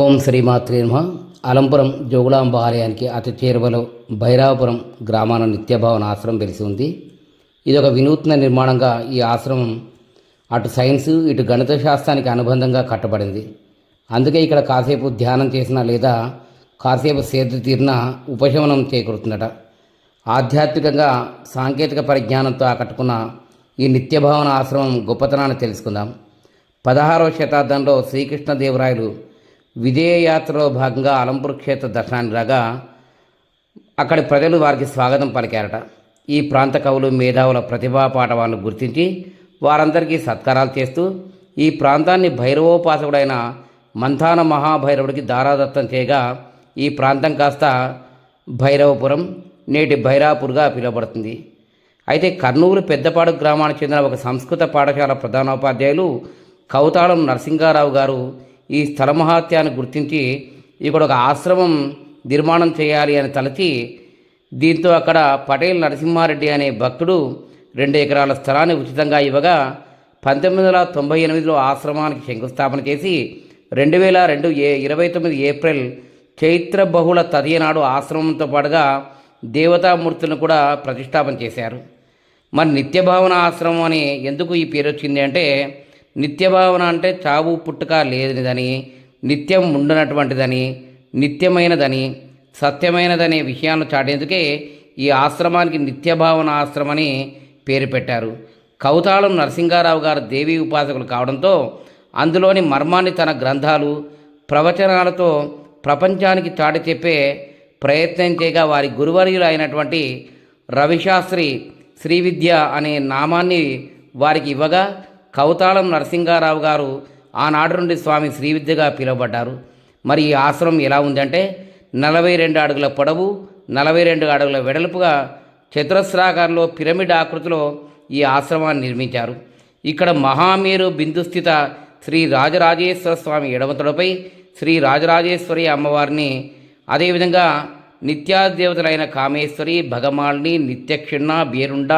ఓం శ్రీమాత్రే నమ. అలంపురం జోగులాంబ ఆలయానికి అతి చేరువలో భైరావపురం గ్రామాన నిత్యభావన ఆశ్రమం వెలిసి ఉంది. ఇది ఒక వినూత్న నిర్మాణంగా ఈ ఆశ్రమం అటు సైన్స్ ఇటు గణిత శాస్త్రానికి అనుబంధంగా కట్టబడింది. అందుకే ఇక్కడ కాసేపు ధ్యానం చేసిన లేదా కాసేపు సేద తీరిన ఉపశమనం చేకూరుతుందట. ఆధ్యాత్మికంగా సాంకేతిక పరిజ్ఞానంతో ఆకట్టుకున్న ఈ నిత్యభావన ఆశ్రమం గొప్పతనాన్ని తెలుసుకుందాం. పదహారవ శతాబ్దంలో శ్రీకృష్ణదేవరాయలు విజయయాత్రలో భాగంగా అలంపూర్ క్షేత్ర దర్శనాన్ని రాగా అక్కడి ప్రజలు వారికి స్వాగతం పలికారట. ఈ ప్రాంత కవులు మేధావుల ప్రతిభా పాఠవాలను గుర్తించి వారందరికీ సత్కారాలు చేస్తూ ఈ ప్రాంతాన్ని భైరవోపాసకుడైన మంథాన మహాభైరవుడికి దారాదత్తం చేయగా ఈ ప్రాంతం కాస్త భైరవపురం నేటి భైరాపూర్గా పిలువబడుతుంది. అయితే కర్నూలు పెద్దపాడు గ్రామానికి చెందిన ఒక సంస్కృత పాఠశాల ప్రధానోపాధ్యాయులు కౌతాళం నరసింగారావు గారు ఈ స్థల మహాత్యాన్ని గుర్తించి ఇక్కడ ఒక ఆశ్రమం నిర్మాణం చేయాలి అని తలచి దీంతో అక్కడ పటేల్ నరసింహారెడ్డి అనే భక్తుడు రెండు ఎకరాల స్థలాన్ని ఉచితంగా ఇవ్వగా పంతొమ్మిది వందల తొంభై ఎనిమిదిలో ఆశ్రమానికి శంకుస్థాపన చేసి రెండు వేల రెండు ఏ ఇరవై తొమ్మిది ఏప్రిల్ చైత్ర బహుళ తదియనాడు ఆశ్రమంతో పాటుగా దేవతామూర్తులను కూడా ప్రతిష్టాపన చేశారు. మరి నిత్యభావన ఆశ్రమం అని ఎందుకు ఈ పేరు వచ్చింది అంటే నిత్యభావన అంటే చావు పుట్టుక లేనిదని నిత్యం ఉండనటువంటిదని నిత్యమైనదని సత్యమైనదనే విషయాలను చాటేందుకే ఈ ఆశ్రమానికి నిత్యభావన ఆశ్రమని పేరు పెట్టారు. కౌతాళం నరసింగారావు గారు దేవీ ఉపాసకులు కావడంతో అందులోని మర్మాన్ని తన గ్రంథాలు ప్రవచనాలతో ప్రపంచానికి చాటి చెప్పే ప్రయత్నం చేయగా వారి గురువర్యులు అయినటువంటి రవిశాస్త్రి శ్రీవిద్య అనే నామాన్ని వారికి ఇవ్వగా కౌతాళం నరసింగారావు గారు ఆనాడు నుండి స్వామి శ్రీవిద్యగా పిలువబడ్డారు. మరి ఈ ఆశ్రమం ఎలా ఉందంటే నలభై రెండు అడుగుల పొడవు నలభై రెండు అడుగుల వెడల్పుగా చతురస్రాకారంలో పిరమిడ్ ఆకృతిలో ఈ ఆశ్రమాన్ని నిర్మించారు. ఇక్కడ మహామేరు బిందుస్థిత శ్రీ రాజరాజేశ్వర స్వామి ఎడమతడపై శ్రీ రాజరాజేశ్వరి అమ్మవారిని అదేవిధంగా నిత్యాదేవతలైన కామేశ్వరి భగమాలిని నిత్యక్షిణ బీరుండ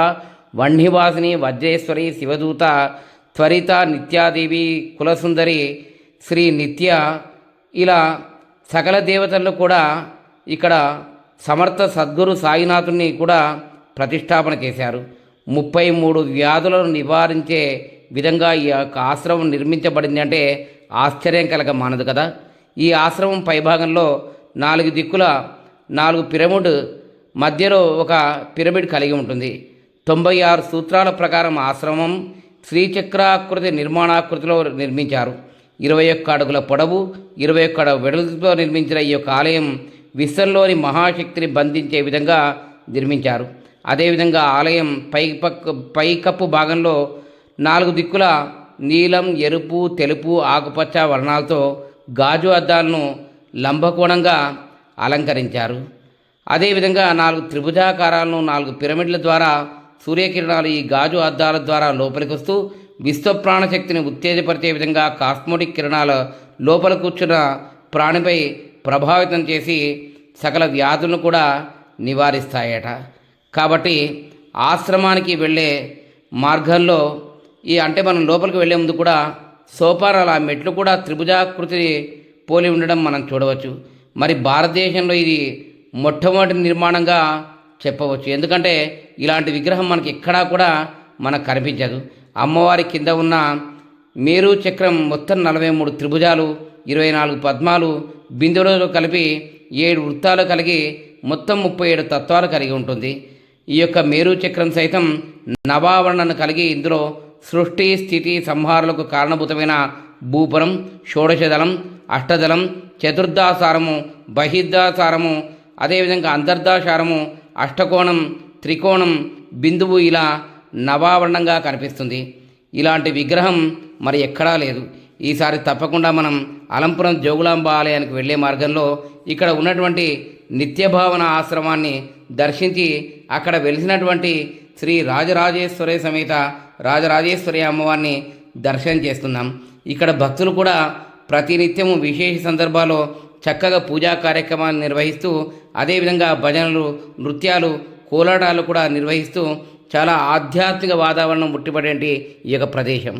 వహ్నివాసిని వజ్రేశ్వరి శివదూత త్వరిత నిత్యాదేవి కులసుందరి శ్రీ నిత్య ఇలా సకల దేవతలను కూడా ఇక్కడ సమర్థ సద్గురు సాయినాథుని కూడా ప్రతిష్టాపన చేశారు. ముప్పై మూడు వ్యాధులను నివారించే విధంగా ఈ యొక్క ఆశ్రమం నిర్మించబడింది అంటే ఆశ్చర్యం కలగ మానదు కదా. ఈ ఆశ్రమం పైభాగంలో నాలుగు దిక్కుల నాలుగు పిరమిడ్ మధ్యలో ఒక పిరమిడ్ కలిగి ఉంటుంది. తొంభై ఆరు సూత్రాల ప్రకారం ఆశ్రమం శ్రీచక్రాకృతి నిర్మాణాకృతిలో నిర్మించారు. ఇరవై ఒక్క అడుగుల పొడవు ఇరవై ఒక్క అడుగు వెడల్పుతో నిర్మించిన ఈ యొక్క ఆలయం విశ్వంలోని మహాశక్తిని బంధించే విధంగా నిర్మించారు. అదేవిధంగా ఆలయం పై పక్క పైకప్పు భాగంలో నాలుగు దిక్కుల నీలం ఎరుపు తెలుపు ఆకుపచ్చ వర్ణాలతో గాజు అద్దాలను లంబకోణంగా అలంకరించారు. అదేవిధంగా నాలుగు త్రిభుజాకారాలను నాలుగు పిరమిడ్ల ద్వారా సూర్యకిరణాలు ఈ గాజు అద్దాల ద్వారా లోపలికి వస్తూ విశ్వప్రాణశక్తిని ఉత్తేజపరిచే విధంగా కాస్మోటిక్ కిరణాల లోపల కూర్చున్న ప్రాణిపై ప్రభావితం చేసి సకల వ్యాధులను కూడా నివారిస్తాయట. కాబట్టి ఆశ్రమానికి వెళ్ళే మార్గంలో ఈ అంటే మనం లోపలికి వెళ్ళే ముందు కూడా సోపానాలు ఆ మెట్లు కూడా త్రిభుజాకృతి పోలి ఉండడం మనం చూడవచ్చు. మరి భారతదేశంలో ఇది మొట్టమొదటి నిర్మాణంగా చెప్పవచ్చు. ఎందుకంటే ఇలాంటి విగ్రహం మనకి ఎక్కడా కూడా మనకు కనిపించదు. అమ్మవారి కింద ఉన్న మేరు చక్రం మొత్తం నలభై మూడు త్రిభుజాలు ఇరవై నాలుగు పద్మాలు బిందువులతో కలిపి ఏడు వృత్తాలు కలిగి మొత్తం ముప్పై ఏడు తత్వాలు కలిగి ఉంటుంది. ఈ యొక్క మేరు చక్రం సైతం నవావరణను కలిగి ఇందులో సృష్టి స్థితి సంహారాలకు కారణభూతమైన భూపురం షోడశదళం అష్టదళం చతుర్దాసారము బహిర్దాసారము అదేవిధంగా అంతర్దాసారము అష్టకోణం త్రికోణం బిందువు ఇలా నవావరణంగా కనిపిస్తుంది. ఇలాంటి విగ్రహం మరి ఎక్కడా లేదు. ఈసారి తప్పకుండా మనం అలంపురం జోగులాంబ ఆలయానికి వెళ్ళే మార్గంలో ఇక్కడ ఉన్నటువంటి నిత్యభావన ఆశ్రమాన్ని దర్శించి అక్కడ వెలిసినటువంటి శ్రీ రాజరాజేశ్వరి సమేత రాజరాజేశ్వరి అమ్మవారిని దర్శనం చేస్తున్నాం. ఇక్కడ భక్తులు కూడా ప్రతినిత్యము విశేష సందర్భాల్లో చక్కగా పూజా కార్యక్రమాలు నిర్వహిస్తూ అదేవిధంగా భజనలు నృత్యాలు కోలాటాలు కూడా నిర్వహిస్తూ చాలా ఆధ్యాత్మిక వాతావరణం ముట్టిపడేటి ఈ యొక్క ప్రదేశం.